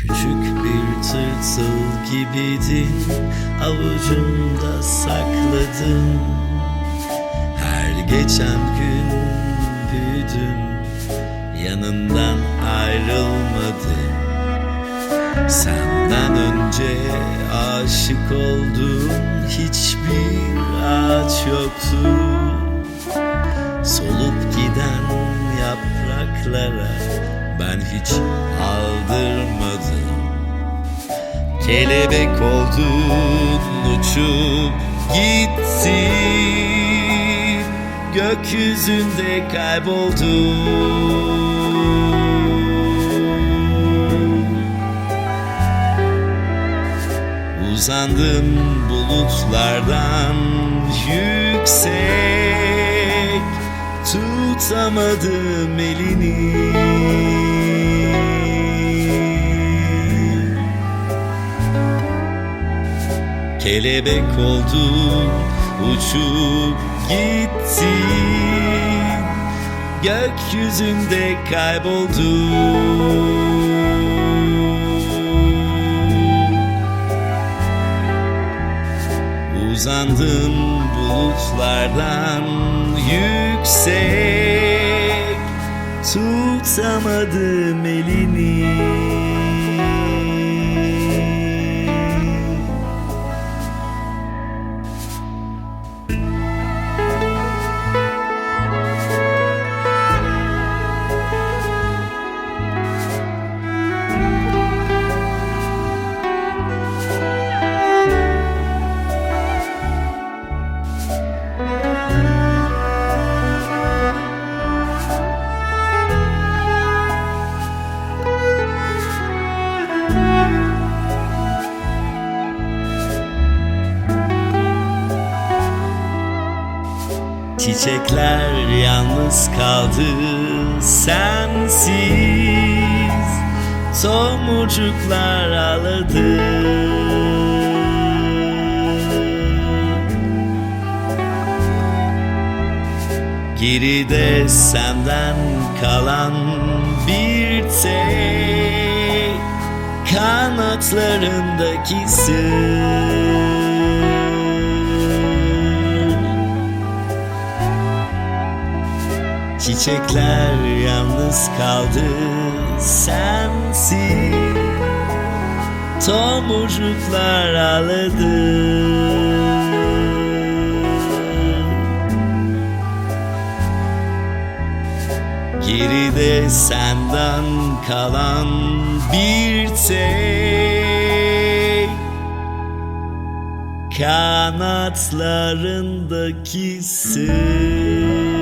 Küçük bir tırtıl gibiydin Avucumda sakladım. Her geçen gün büyüdüm. Yanından ayrılmadım. Senden önce aşık oldum. Hiçbir ağaç yoktu. Solup giden yapraklara ben hiç aldırmadım Kelebek oldun uçup gittin. Gökyüzünde kayboldun. Uzandım bulutlardan yüksek. Tutamadım elini Kelebek oldun uçup gittin Gökyüzünde kayboldun Uzandım bulutlardan yüksek. Tutamadım elini Çiçekler yalnız kaldı sensiz Tomurcuklar ağladı. Geride senden kalan bir tek Kanatlarındaki sır Çiçekler yalnız kaldı sensiz. Tomurcuklar ağladı. Geride senden kalan bir tek Kanatlarındaki sır